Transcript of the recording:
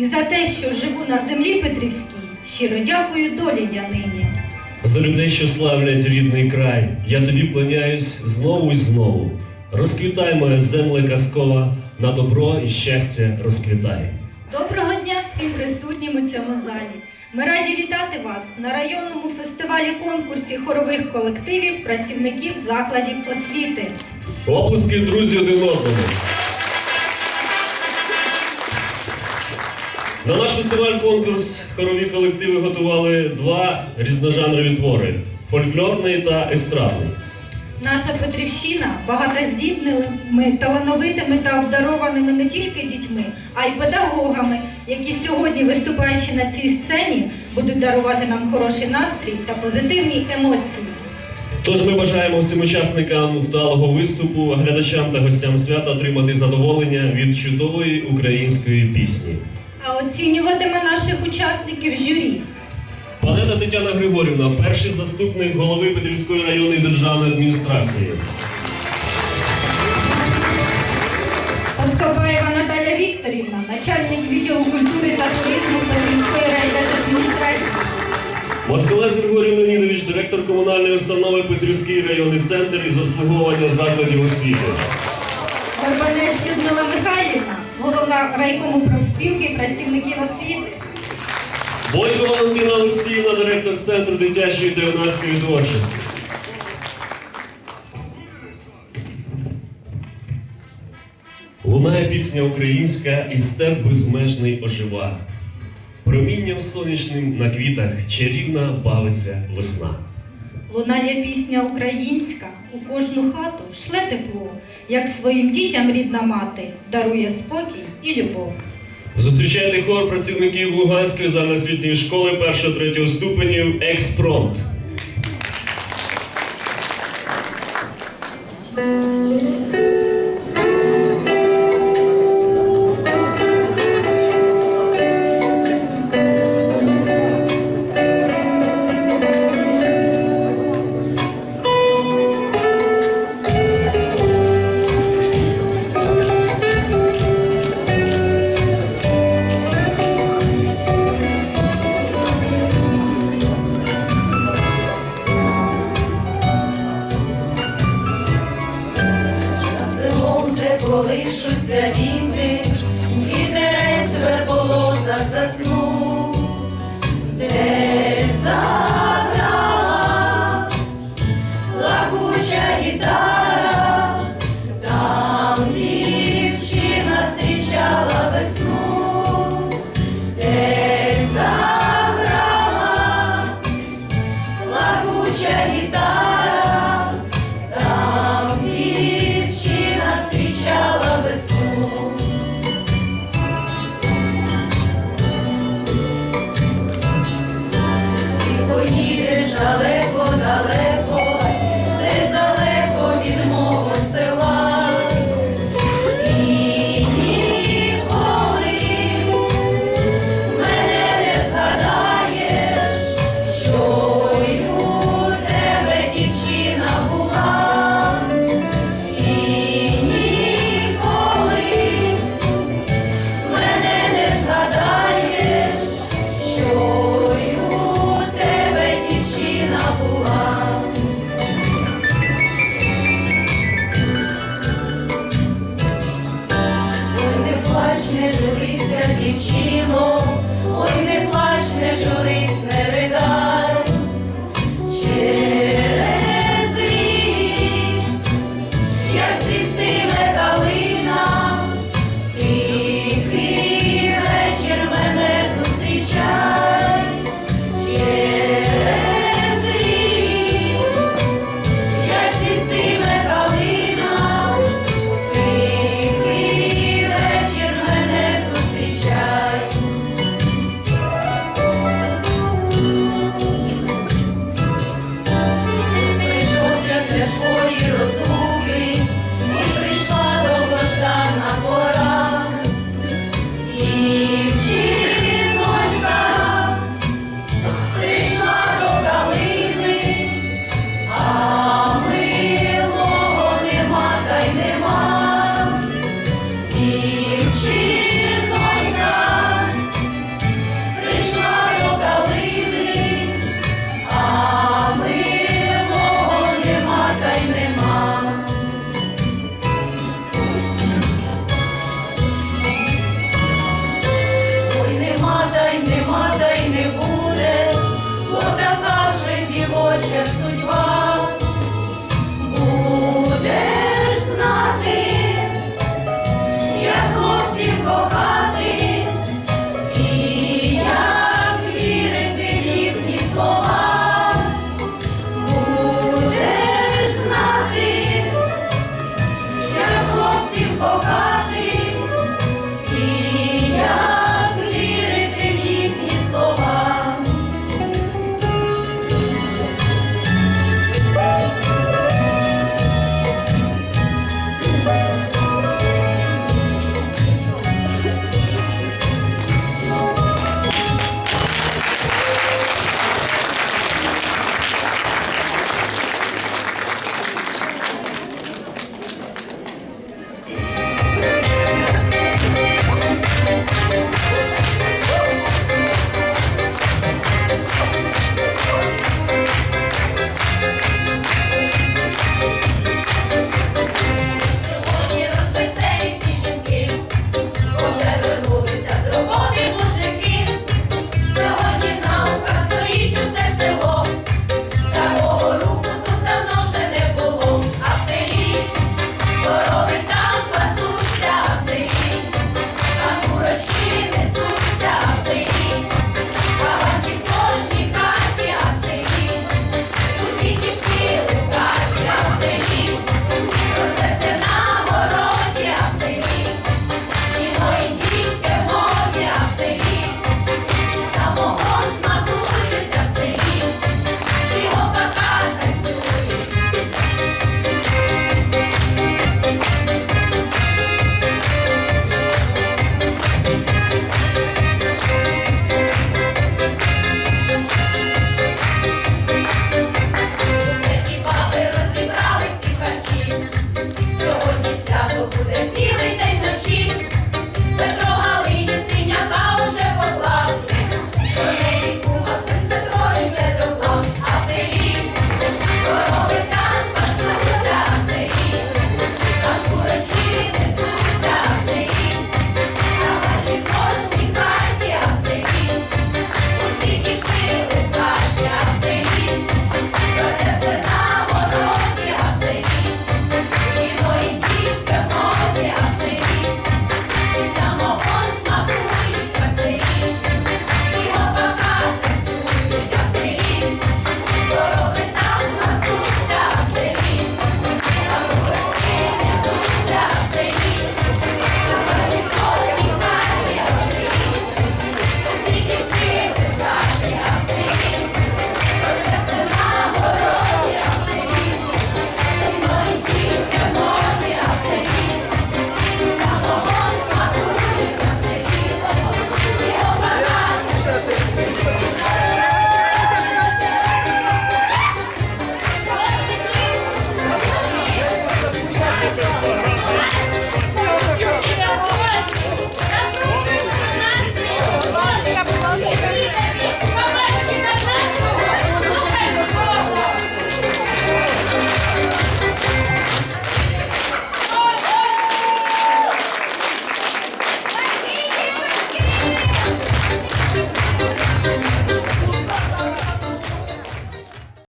І за те, що живу на землі Петрівській, щиро дякую долі я нині. За людей, що славлять рідний край, я тобі клоняюсь знову і знову. Розквітай, моя земле казкова, на добро і щастя розквітай. Доброго дня всім присутнім у цьому залі. Ми раді вітати вас на районному фестивалі конкурсі хорових колективів працівників закладів освіти. Оплески, друзі, один одному. На наш фестиваль-конкурс хорові колективи готували два різножанрові твори фольклорний та естрадний. Наша Петрівщина багата здібними, талановитими та обдарованими не тільки дітьми, а й педагогами, які сьогодні, виступаючи на цій сцені, будуть дарувати нам хороший настрій та позитивні емоції. Тож ми бажаємо всім учасникам вдалого виступу, глядачам та гостям свята отримати задоволення від чудової української пісні. А оцінюватиме наших учасників журі. Панета Тетяна Григорівна, перший заступник голови Петрівської районної державної адміністрації. Подкопаєва Наталя Вікторівна, начальник відділу культури та туризму Петрівської райдержадміністрації. Москалець Григорій Леонідович, директор комунальної установи Петрівський районний центр із обслуговування закладів освіти. Горбанець Людмила Михайлівна, райкому профспілки працівників освіти. Бойко Валентина Олексіївна, директор центру дитячої та творчості. Лунає пісня українська і степ безмежний ожива. Промінням сонячним на квітах чарівна бавиться весна. Лунає пісня українська, у кожну хату шле тепло, як своїм дітям рідна мати дарує спокій і любов. Зустрічайте хор працівників Луганської загальноосвітньої школи 1-3 ступенів Експромт. Колишуться віти, вітерець в полозах заснув,